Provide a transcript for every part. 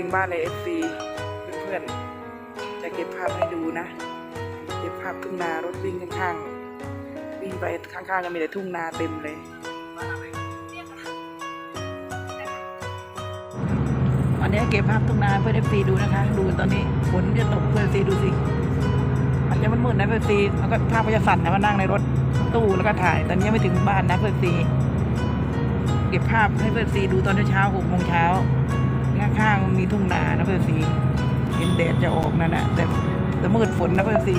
ถึงบ้านเลยเอฟซีเพื่อนๆจะเก็บภาพให้ดูนะ เก็บภาพทุ่งนารถวิ่งข้างๆวิ่งไปข้างๆก็มีแต่ทุ่งนาเต็มเลยอันนี้เก็บภาพทุ่งนาเพื่อเอฟซีดูนะคะ ดูตอนนี้ฝนจะตกเพื่อเอฟซีดูสิมันจะมืดๆนะเพื่อนซีแล้วก็ภาพก็จะสั่นนะมานั่งในรถตู้แล้วก็ถ่าย ตอนนี้ไม่ถึงบ้านนะเพื่อนซีเก็บภาพให้เพื่อนซีดูตอนเช้าหกโมงเช้า ข้างๆมีทุ่งนานะเพื่อนสีเห็นแดดจะออกนั่นแหละแต่แต่มืดฝนนะเพื่อนสี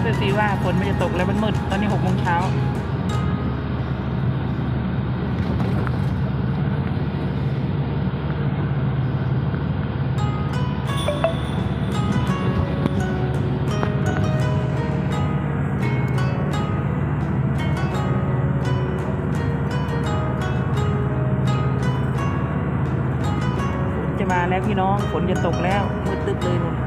เพื่อซีว่าฝนมันจะตกแล้วมันมืดตอนนี้หกโมงเช้าจะมาแล้วพี่น้องฝนจะตกแล้วมืดตึ๊บเลยนู่น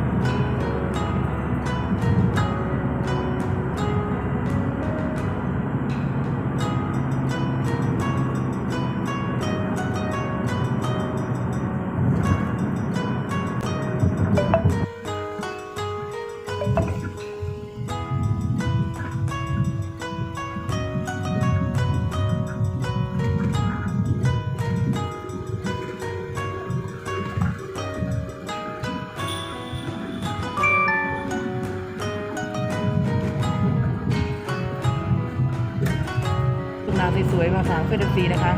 วยมาฝากเพื่อนซีนะคะ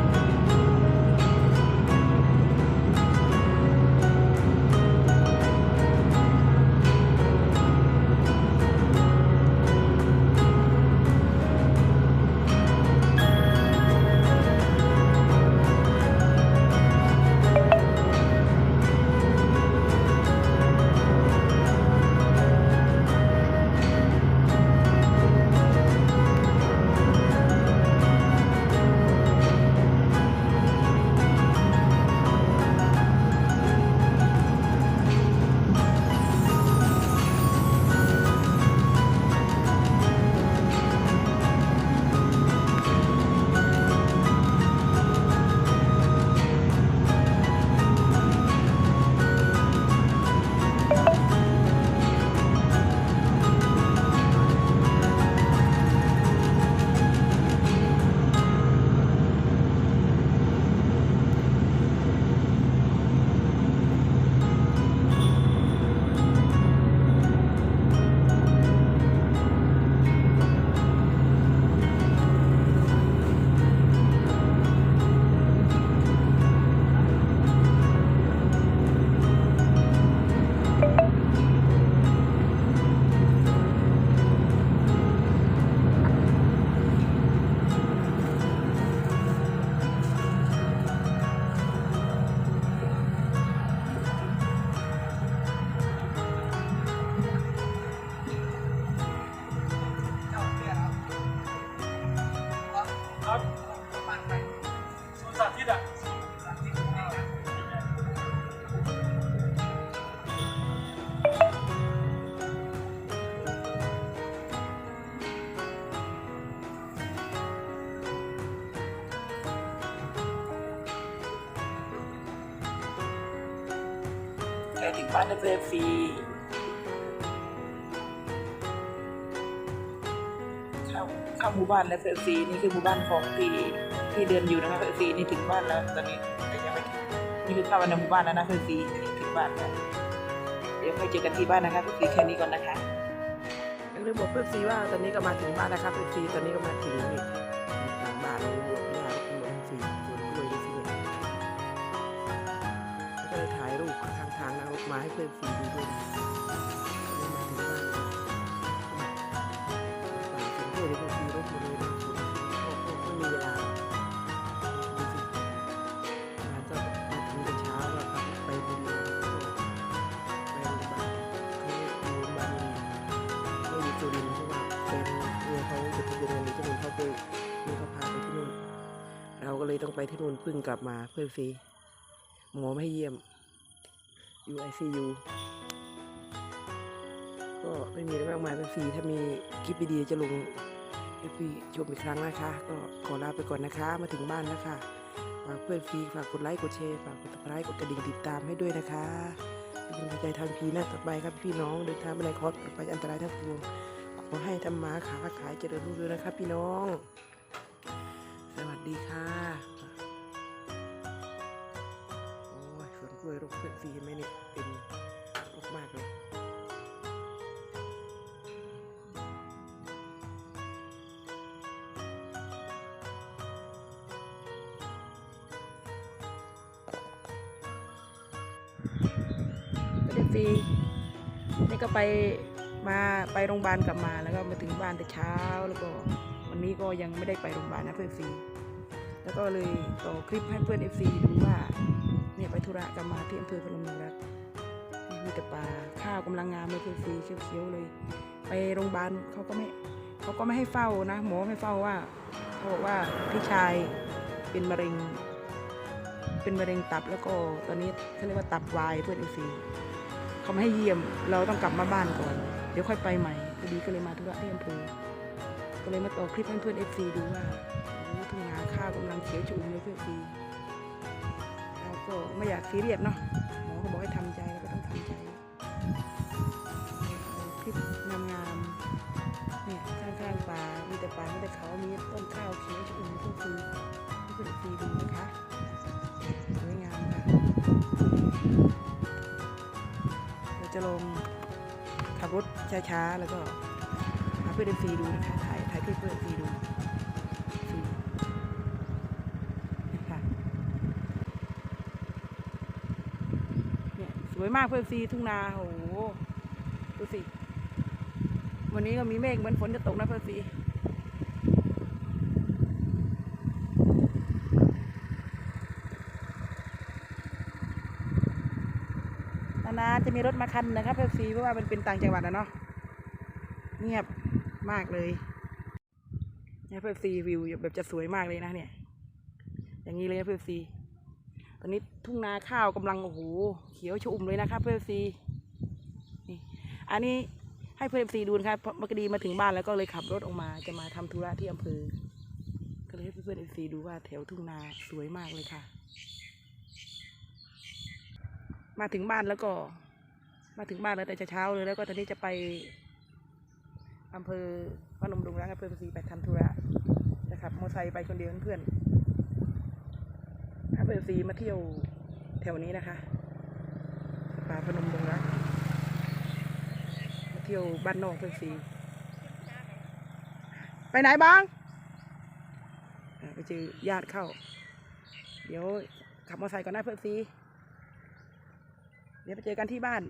ถึงบ้านแล้วเพื่อนซีเข้าเข้าหมู่บ้านแล้วเพื่อนซีนี่คือหมู่บ้านของที่ที่เดินอยู่นะคะเพื่อนซีนี่ถึงบ้านแล้วตอนนี้แต่ยังไม่ถึงนี่คือภาพในหมู่บ้านแล้วนะเพื่อนซีถึงบ้านแล้วเดี๋ยวค่อยเจอกันที่บ้านนะคะเพื่อแค่นี้ก่อนนะคะยังลืมบอกเพื่อซีว่าตอนนี้ก็มาถึงบ้านนะคะเพื่อนซีตอนนี้ก็มาถึงนี่ เล่นซีดูด้วยนะก็เลยมาถึงบ้านเลยป่าสวนกล้วยด้วยเพื่อนซีรถมาเลยนะโอ้โหไม่มีเวลาดูสิงานก็มาถึงแต่เช้าแล้วครับไปบุรีรัมย์ไปโรงพยาบาลเขาอยู่โรงพยาบาลไม่อยู่สุรินเพราะว่าเป็นเมียเขาจะทะเบียนเงินที่นู่นเขาไปมีเขาพาไปที่นู่นเราก็เลยต้องไปที่นู่นเพิ่งกลับมาเพื่อนฟรีหมอไม่ให้เยี่ยม อยู่ไอซียูก็ไม่มีอะไรมากมายเป็นฟรีถ้ามีคลิปดีๆจะลงให้พี่ชมอีกครั้งนะคะ ก็ขอลาไปก่อนนะคะ มาถึงบ้านแล้วค่ะฝากเพื่อนฟรีฝากกดไลค์กดแชร์ฝากกดติดตามกดกระดิ่งติดตามให้ด้วยนะคะเป็นกำลังใจทางพีนะต่อไปครับพี่น้องเดินทางไปไหนขอปลอดภัยอันตรายทั้งปวงขอให้ทำมาค้าขายเจริญรุ่งเรืองนะครับพี่น้อง สวัสดีค่ะ เพื่อนฟรีเห็นไหมเนี่ยเป็นรกมากเลยไม่ได้ฟรีนี่ก็ไปมาไปโรงพยาบาลกลับมาแล้วก็มาถึงบ้านแต่เช้าแล้วก็วันนี้ก็ยังไม่ได้ไปโรงพยาบาลนะเพื่อนซีแล้วก็เลยต่อคลิปให้เพื่อนเอฟซีดูว่า ธุระกลับมาที่อำเภอพนมดงรักมีแต่ป่าข้าวกำลังงามเลยเพื่อนซีเขียวๆเลย ไปโรงพยาบาลเขาก็ไม่เขาก็ไม่ให้เฝ้านะ หมอไม่เฝ้าว่าเขาบอกว่าพี่ชายเป็นมะเร็ง เป็นมะเร็งตับแล้วก็ตอนนี้เขาเรียกว่าตับวายเพื่อนเอฟซีเขาไม่ให้เยี่ยมเราต้องกลับมาบ้านก่อน เดี๋ยวค่อยไปใหม่พอดีก็เลยมาธุระที่อำเภอก็เลยมาต่อคลิปให้เพื่อนเอฟซีดูว่าทุ่งนาข้าวกำลังเขียวชุ่มเลยเพื่อนซีเรา ก็ไม่อยากซีเรียสเนาะหมอเขาบอกให้ทำใจเราก็ต้องทำใจคลิปงามๆเนี่ยข้างๆป่ามีแต่ป่ามีแต่เขามีต้นข้าวเขียวชุ่มเพื่อนซีให้เพื่อนเอฟซีดูนะคะสวยงามค่ะเราจะลงขับรถช้าๆแล้วก็หาเพื่อนฟซีดูนะคะถ่ายถ่ายคลิปเพื่อน วยมากเพื่อนซีทุ่งนาโอ้โหดูสิ วันนี้ก็มีเมฆเหมือนฝนจะตกนะเพื่อนซีนานๆจะมีรถมาคันนะครับเพื่อนซีเพราะว่ามันเป็นต่างจังหวัดนะเนาะเงียบมากเลยเนี่ยเพื่อซีวิวแบบจะสวยมากเลยนะเนี่ย อย่างนี้เลยเพื่อซี ตอนนี้ทุ่งนาข้าวกำลังโอ้โหเขียวชุ่มเลยนะครับเพื่อนซีนี่อันนี้ให้เพื่อนซีดูนะครับเพราะเมื่อกี้มาถึงบ้านแล้วก็เลยขับรถออกมาจะมาทำธุระที่อำเภอ ก็เลยให้เพื่อนซีดูว่าแถวทุ่งนาสวยมากเลยค่ะ มาถึงบ้านแล้วก็ มาถึงบ้านแล้วแต่เช้าเลยแล้วก็ตอนนี้จะไปอำเภอพนมรุ้งรักอำเภอภาษีไปทำธุระนะครับมอเตอร์ไซค์ไปคนเดียวเพื่อน ถ้าเภอภาษีมาเที่ยวแถวนี้นะคะป่าพนมดงรักมาเที่ยวบ้านนอกเพื่อนซีไปไหนบ้างไปเจอญาติเข้า เดี๋ยวขับมอเตอร์ไซค์ก่อนนะเพื่อนซี เดี๋ยวไปเจอกันที่บ้าน